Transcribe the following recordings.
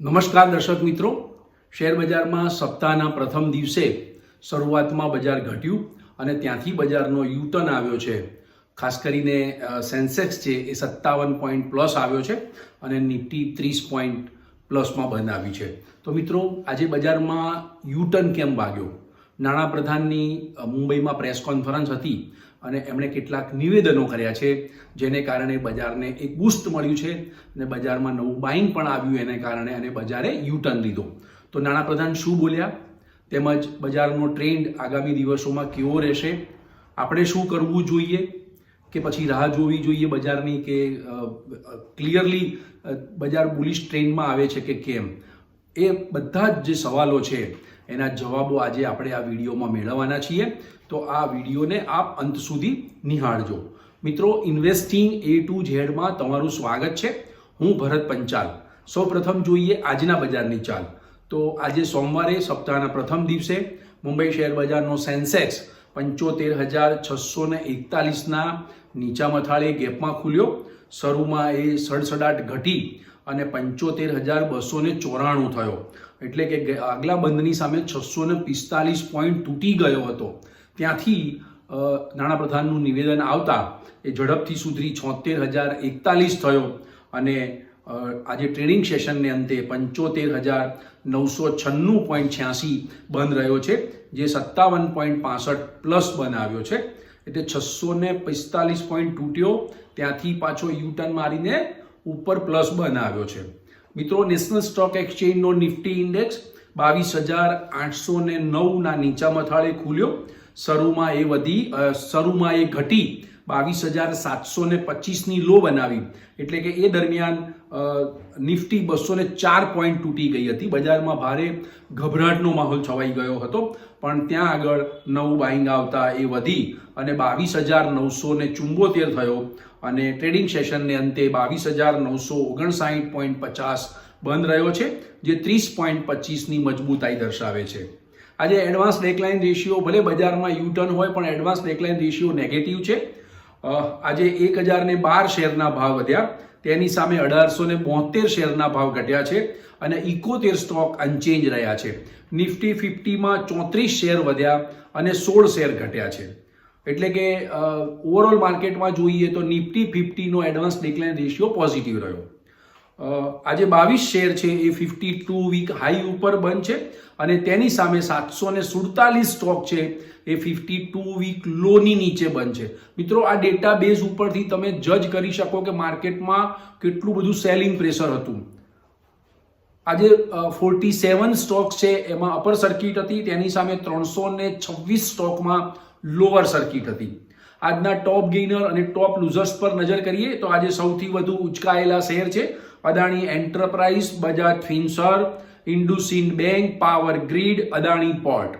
નમસ્કાર દર્શક મિત્રો. શેર બજારમાં સપ્તાહના પ્રથમ દિવસે શરૂઆતમાં બજાર ઘટ્યું અને ત્યાંથી બજારનો યુટર્ન આવ્યો છે. ખાસ કરીને સેન્સેક્સ છે એ સત્તાવન પોઈન્ટ પ્લસ આવ્યો છે અને નિફ્ટી ત્રીસ પોઈન્ટ પ્લસમાં બંધ આવી છે. તો મિત્રો, આજે બજારમાં યુટર્ન કેમ વાગ્યો? નાણાપ્રધાનની મુંબઈમાં પ્રેસ કોન્ફરન્સ હતી અને એમણે કેટલાક નિવેદનો કર્યા છે, જેને કારણે બજારને એક બૂસ્ટ મળ્યું છે અને બજારમાં નવું બાઇંગ પણ આવ્યું એને કારણે અને બજારે યુટર્ન લીધો. તો નાણાપ્રધાન શું બોલ્યા? તેમજ બજારનો ટ્રેન્ડ આગામી દિવસોમાં કેવો રહેશે? આપણે શું કરવું જોઈએ? કે પછી રાહ જોવી જોઈએ બજારની કે ક્લિયરલી બજાર બુલિશ ટ્રેન્ડમાં આવે છે કે કેમ? એ બધા જ જે સવાલો છે, એના જવાબો આજે આપણે આ વિડીયોમાં મેળવવાના છીએ. તો આ વિડીયોને આપ અંત સુધી નિહાળજો. મિત્રો ઇન્વેસ્ટિંગ એ ટુ ઝેડમાં તમારું સ્વાગત છે. હું ભરત પંચાલ. સૌપ્રથમ જોઈએ આજના બજારની ચાલ. તો આજે સોમવારે, સપ્તાહના પ્રથમ દિવસે, મુંબઈ શેર બજારનો સેન્સેક્સ પંચોતેર હજાર છસો ને એકતાલીસના નીચા મથાળે ગેપમાં ખુલ્યો. શરૂમાં એ સડસડાટ ઘટી અને પંચોતેર હજાર બસો ને ચોરાણું થયો. એટલે કે આગલા બંધની સામે છસો ને પિસ્તાલીસ પોઈન્ટ તૂટી ગયો હતો. ત્યાંથી નાણાપ્રધાનનું નિવેદન આવતા એ ઝડપથી સુધરી છોતેર હજાર એકતાલીસ થયો અને આજે ટ્રેડિંગ સેશનને અંતે પંચોતેર હજાર નવસો છન્નું પોઈન્ટ છ્યાસી બંધ રહ્યો છે, જે સત્તાવન પોઈન્ટ પાસઠ પ્લસ બનાવ્યો છે. એટલે છસો ને પિસ્તાલીસ પોઈન્ટ તૂટ્યો, ત્યાંથી પાછો યુટર્ન મારીને ઉપર પ્લસ બંધ આવ્યો છે. મિત્રો, નેશનલ સ્ટોક એક્સચેન્જનો નિફ્ટી ઇન્ડેક્સ બાવીસ હજાર આઠસો ને નવના નીચા મથાળે ખુલ્યો. શરૂમાં એ વધી શરૂમાં એ ઘટી, બાવીસ હજાર સાતસો ને પચીસની લો બનાવી. એટલે કે એ દરમિયાન નિફ્ટી બસો ને ચાર પોઈન્ટ તૂટી ગઈ હતી. બજારમાં ભારે ગભરાટનો માહોલ છવાઈ ગયો હતો. પણ ત્યાં આગળ નવું બાઇંગ આવતા એ વધી અને બાવીસ હજાર નવસો ને ચુંબોતેર થયો અને ટ્રેડિંગ સેશનને અંતે બાવીસ હજાર નવસો ઓગણસાઠ પોઈન્ટ પચાસ બંધ રહ્યો છે, જે ત્રીસ પોઈન્ટ પચીસની મજબૂતાઈ દર્શાવે છે. આજે એડવાન્સ ડેકલાઇન રેશિયો ભલે બજારમાં યુટર્ન હોય, પણ એડવાન્સ ડેકલાઇન રેશિયો નેગેટિવ છે. આજે એક હજારને બાર શેરના ભાવ વધ્યા. તેની સામે અઢારસો ને શેરના ભાવ ઘટ્યા છે અને ઇકોતેર સ્ટોક અનચેન્જ રહ્યા છે. નિફ્ટી ફિફ્ટીમાં ચોત્રીસ શેર વધ્યા અને સોળ શેર ઘટ્યા છે. એટલે કે ઓવરઓલ માર્કેટમાં જોઈએ તો નિફ્ટી ફિફ્ટીનો એડવાન્સ ડિક્લાઇન રેશિયો પોઝિટિવ રહ્યો. આજે બાવીસ શેર છે, એ ફિફ્ટી ટુ વીક હાઈ ઉપર બંધ છે અને તેની સામે સાતસો ને સુડતાલીસ સ્ટોક છે, એ ફિફ્ટી ટુ વીક લોની નીચે બંધ છે. મિત્રો, આ ડેટા બેઝ ઉપરથી તમે જજ કરી શકો કે માર્કેટમાં કેટલું બધું સેલિંગ પ્રેશર હતું. આજે ફોર્ટી સેવન સ્ટોક છે, એમાં અપર સર્કિટ હતી, તેની સામે ત્રણસો ને છવ્વીસ સ્ટોકમાં લોઅર સર્કિટ હતી. આજના ટોપ ગેઇનર અને ટોપ લૂઝર્સ પર નજર કરીએ તો આજે સૌથી વધુ ઉચકાયેલા શેર છે Adani enterprise, Bajaj Finserv, IndusInd bank, power grid, Adani port.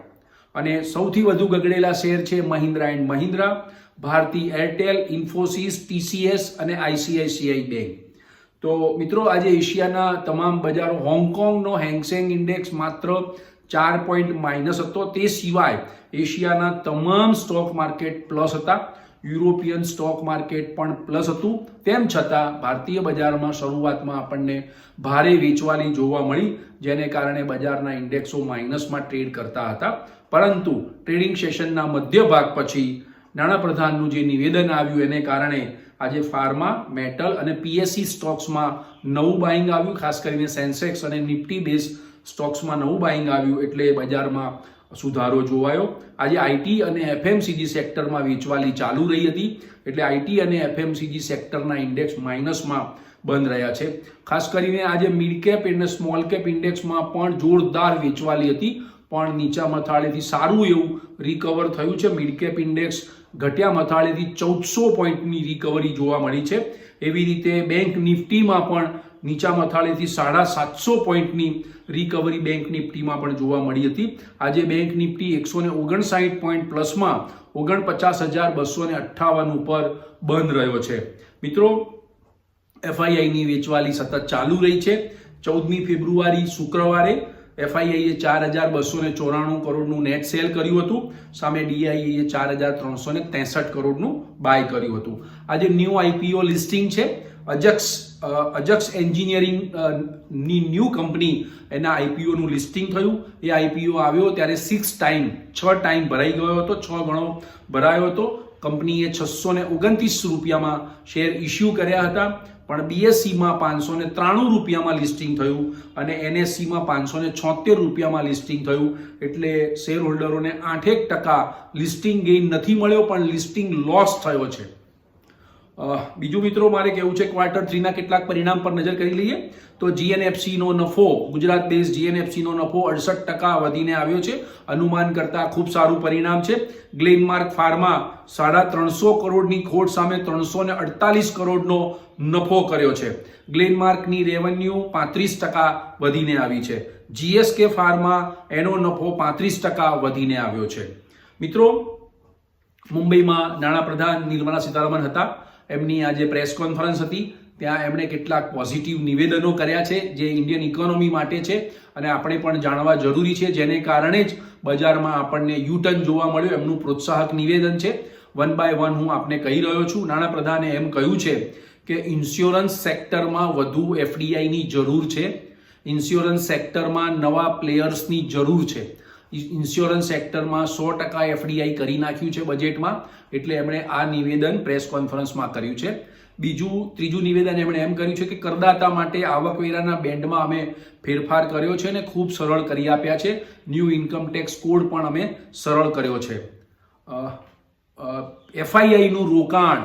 અને સૌથી વધુ ગગડેલા શેર છે મહિન્દ્રા એન્ડ મહિન્દ્રા, ભારતી એરટેલ, ઇન્ફોસિસ, ટીસીએસ અને આઈસીઆઈસીઆઈ બેંક. તો મિત્રો, આજે એશિયાના તમામ બજારો હોંગકોંગનો હેંગસેંગ ઇન્ડેક્સ માત્ર ચાર પોઈન્ટ માઇનસ હતો. તે સિવાય એશિયાના તમામ સ્ટોક માર્કેટ પ્લસ હતા. યુરોપિયન સ્ટોક માર્કેટ પણ પ્લસ હતું. તેમ છતાં ભારતીય બજારમાં શરૂઆતમાં આપણને ભારે વેચવાલી જોવા મળી, જેને કારણે બજારના ઇન્ડેક્સો માઇનસમાં ટ્રેડ કરતા હતા. પરંતુ ટ્રેડિંગ સેશનના મધ્ય ભાગ પછી નાણાપ્રધાનનું જે નિવેદન આવ્યું એને કારણે આજે ફાર્મા, મેટલ અને પીએસસી સ્ટોક્સમાં નવું બાઇંગ આવ્યું, ખાસ કરીને સેન્સેક્સ અને નિફ્ટી બેઝ સ્ટોક્સમાં નવું બાઇંગ આવ્યું. એટલે બજારમાં સુધારો જોવાયો. આજે આઈટી અને એફએમસીજી સેક્ટરમાં વેચવાલી ચાલુ રહી હતી. એટલે આઈટી અને એફએમસીજી સેક્ટરના ઇન્ડેક્સ માઇનસમાં બંધ રહ્યા છે. ખાસ કરીને આજે મિડ કેપ અને સ્મોલ કેપ ઇન્ડેક્સમાં પણ જોરદાર વેચવાલી હતી. પણ નીચા મથાળેથી સારું એવું રિકવર થયું છે. મિડ કેપ ઇન્ડેક્સ ઘટ્યા મથાળેથી ચૌદસો પોઈન્ટની રિકવરી જોવા મળી છે. એવી રીતે બેંક નિફ્ટીમાં પણ નીચા મથાળેથી સાડા સાતસો પોઈન્ટની રિકવરી બેંક નિફ્ટીમાં પણ જોવા મળી હતી. આજે બેંક નિફ્ટી એકસો ને ઓગણસાઠ પોઈન્ટ પ્લસમાં ઓગણપચાસ હજાર બસો ને અઠ્ઠાવન ઉપર બંધ રહ્યો છે. મિત્રો એફઆઈઆઈની વેચવાલી સતત ચાલુ રહી છે. ચૌદમી ફેબ્રુઆરી, શુક્રવારે એફઆઈઆઈએ ચાર હજાર બસો ને ચોરાણું કરોડનું નેટ સેલ કર્યું હતું. સામે ડીઆઈએ ચાર હજાર ત્રણસો ને ત્રેસઠ કરોડનું બાય કર્યું હતું. આજે ન્યૂ આઈપીઓ લિસ્ટિંગ છે. અજક્સ અજક્સ એન્જિનિયરિંગની ન્યૂ કંપની એના આઈપીઓનું લિસ્ટિંગ થયું. એ આઈપીઓ આવ્યો ત્યારે સિક્સ ટાઈમ, છ ટાઈમ ભરાઈ ગયો હતો, છ ગણો ભરાયો હતો. કંપનીએ છસો ને ઓગણત્રીસ રૂપિયામાં શેર ઇસ્યુ કર્યા હતા, પણ બીએસસીમાં પાંચસો ને ત્રાણું રૂપિયામાં લિસ્ટિંગ થયું અને એનએસસીમાં પાંચસો ને છોતેર રૂપિયામાં લિસ્ટિંગ થયું. એટલે શેર હોલ્ડરોને આઠેક ટકા લિસ્ટિંગ ગેઇન નથી મળ્યો, પણ લિસ્ટિંગ લોસ થયો છે. બીજું મિત્રો મારે કહેવું છે ક્વાર્ટર થ્રીના કેટલાક પરિણામ પર નજર કરી લઈએ. તો જીએનએફસીનો નફો, ગુજરાત બેઝ જીએનએફસીનો નફો અડસઠ ટકા વધીને આવ્યો છે. અનુમાન કરતાં ખૂબ સારું પરિણામ છે. ગ્લેનમાર્ક ફાર્મા સાડા ત્રણસો કરોડની ખોટ સામે ત્રણસો ને અડતાલીસ કરોડનો નફો કર્યો છે. ગ્લેનમાર્કની રેવન્યુ પાંત્રીસ ટકા વધીને આવી છે. જીએસકે ફાર્મા એનો નફો પાંત્રીસ ટકા વધીને આવ્યો છે. મિત્રો, મુંબઈમાં નાણાપ્રધાન નિર્મલા સીતારામન હતા. એમની આજે પ્રેસ કોન્ફરન્સ હતી, ત્યાં એમણે કેટલાક પોઝિટિવ નિવેદનો કર્યા છે, જે ઇન્ડિયન ઇકોનોમી માટે છે, અને આપણે પણ જાણવા જરૂરી છે, જેને કારણે જ બજારમાં આપણને યુટર્ન જોવા મળ્યો, એમનું પ્રોત્સાહક નિવેદન છે. વન બાય વન હું આપને કહી રહ્યો છું. નાણાપ્રધાને એમ કહ્યું છે કે ઇન્સ્યોરન્સ સેક્ટરમાં વધુ એફડીઆઈની જરૂર છે. ઇન્સ્યોરન્સ સેક્ટરમાં નવા પ્લેયર્સની જરૂર છે. ઇન્સ્યોરન્સ સેક્ટરમાં સો ટકા એફડીઆઈ કરી નાખ્યું છે બજેટમાં, એટલે એમણે આ નિવેદન પ્રેસ કોન્ફરન્સમાં કર્યું છે. બીજું, ત્રીજું નિવેદન એમણે એમ કર્યું છે કે કરદાતા માટે આવકવેરાના બેન્ડમાં અમે ફેરફાર કર્યો છે અને ખૂબ સરળ કરી આપ્યા છે. ન્યૂ ઇન્કમ ટેક્સ કોડ પણ અમે સરળ કર્યો છે. એફઆઈઆઈનું રોકાણ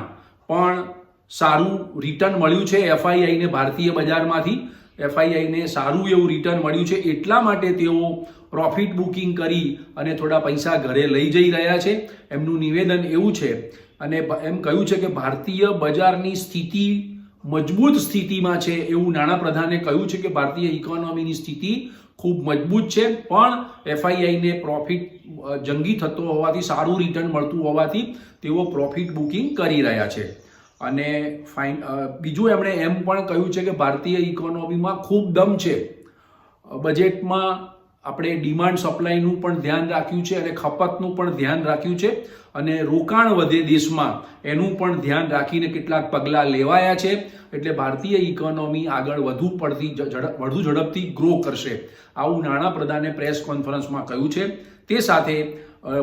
પણ સારું રિટર્ન મળ્યું છે એફઆઈઆઈને ભારતીય બજારમાંથી. એફઆઈઆઈને સારું એવું રિટર્ન મળ્યું છે. એટલા માટે તેઓ પ્રોફિટ બુકિંગ કરી અને થોડા પૈસા ઘરે લઈ જઈ રહ્યા છે. એમનું નિવેદન એવું છે અને એમ કહ્યું છે કે ભારતીય બજારની સ્થિતિ મજબૂત સ્થિતિમાં છે એવું નાણાપ્રધાને કહ્યું છે કે ભારતીય ઇકોનોમીની સ્થિતિ ખૂબ મજબૂત છે, પણ એફઆઈઆઈને પ્રોફિટ જંગી થતો હોવાથી, સારું રિટર્ન મળતું હોવાથી તેઓ પ્રોફિટ બુકિંગ કરી રહ્યા છે. અને ફાઇન બીજું એમણે એમ પણ કહ્યું છે કે ભારતીય ઇકોનોમીમાં ખૂબ દમ છે. બજેટમાં આપણે ડિમાન્ડ સપ્લાયનું પણ ધ્યાન રાખ્યું છે અને ખપતનું પણ ધ્યાન રાખ્યું છે અને રોકાણ વધે દેશમાં, એનું પણ ધ્યાન રાખીને કેટલાક પગલાં લેવાયા છે. એટલે ભારતીય ઇકોનોમી આગળ વધુ પડતી વધુ ઝડપથી ગ્રો કરશે. આવું નાણાપ્રધાને પ્રેસ કોન્ફરન્સમાં કહ્યું છે. તે સાથે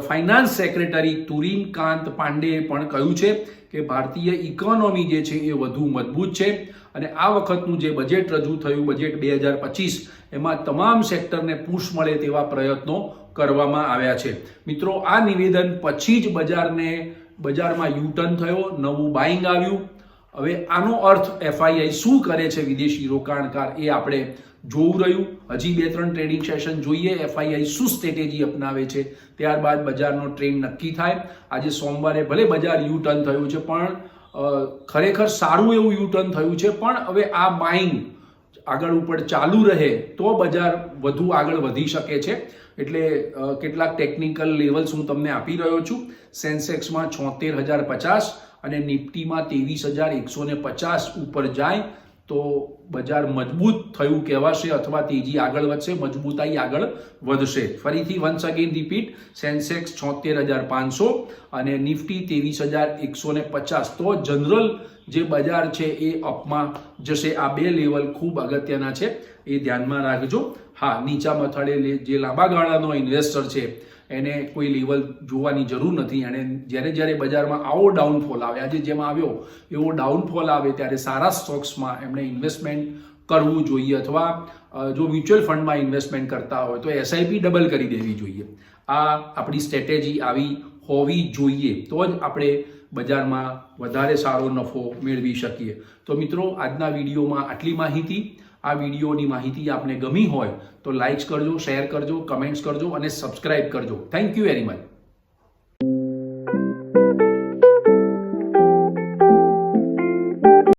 ફાઇનાન્સ સેક્રેટરી તુરીન કાંત પાંડેએ પણ કહ્યું છે કે ભારતીય ઇકોનોમી જે છે એ વધુ મજબૂત છે. અને આ વખતનું જે બજેટ રજૂ થયું, બજેટ બે હજાર પચીસ, એમાં તમામ સેક્ટરને પુશ મળે તેવા પ્રયત્નો કરવામાં આવ્યા છે. મિત્રો, આ નિવેદન પછી જ બજારને, બજારમાં યુટર્ન થયો, નવું બાઇંગ આવ્યું. હવે આનો અર્થ એફઆઈઆઈ શું કરે છે વિદેશી રોકાણકાર એ આપણે જોવું રહ્યું. હજી બે ત્રણ ટ્રેડિંગ સેશન જોઈએ. એફઆઈઆઈ શું સ્ટ્રેટેજી અપનાવે છે. ત્યારબાદ બજારનો ટ્રેન્ડ નક્કી થાય. આજે સોમવારે ભલે બજાર યુ ટર્ન થયું છે, પણ ખરેખર સારું એવું યુ ટર્ન થયું છે, પણ હવે આ બાઇંગ આગળ ઉપર ચાલુ રહે તો બજાર વધુ આગળ વધી શકે છે. એટલે કેટલાક ટેકનિકલ લેવલ્સ હું તમને આપી રહ્યો છું. સેન્સેક્સમાં છોતેર હજાર પચાસ અને નિફ્ટીમાં ત્રેવીસ હજાર એકસો ને પચાસ ઉપર જાય, તો બજાર મજબૂત થયું કહેવાશે અથવા તેજી આગળ વધશે, મજબૂતાઈ આગળ વધશે. ફરીથી વન્સ અગેન રિપીટ સેન્સેક્સ છોતેર હજાર પાંચસો અને નિફ્ટી ત્રેવીસ હજાર એકસો ને પચાસ. તો જનરલ જે બજાર છે એ અપમાં જશે. આ બે લેવલ ખૂબ અગત્યના છે, એ ધ્યાનમાં રાખજો. હા નીચા મથાળે જે લાંબા ગાળાનો ઇન્વેસ્ટર છે એને કોઈ લેવલ જોવાની જરૂર નથી. એણે જ્યારે જ્યારે બજારમાં આવો ડાઉનફોલ આવે, આજે જેમ આવ્યો, એવો ડાઉનફોલ આવે, ત્યારે સારા સ્ટોક્સમાં એમણે ઇન્વેસ્ટમેન્ટ કરવું જોઈએ અથવા જો મ્યુચ્યુઅલ ફંડમાં ઇન્વેસ્ટમેન્ટ કરતા હોય, તો એસઆઈપી ડબલ કરી દેવી જોઈએ. આ આપણી સ્ટ્રેટેજી આવી હોવી જોઈએ. તો જ આપણે બજારમાં વધારે સારો નફો મેળવી શકીએ. તો મિત્રો, આજના વિડીયોમાં આટલી માહિતી. આ વિડીયોની માહિતી આપને ગમી હોય તો લાઇક્સ કરજો શેર કરજો કમેન્ટ્સ કરજો અને સબસ્ક્રાઇબ કરજો. Thank you very much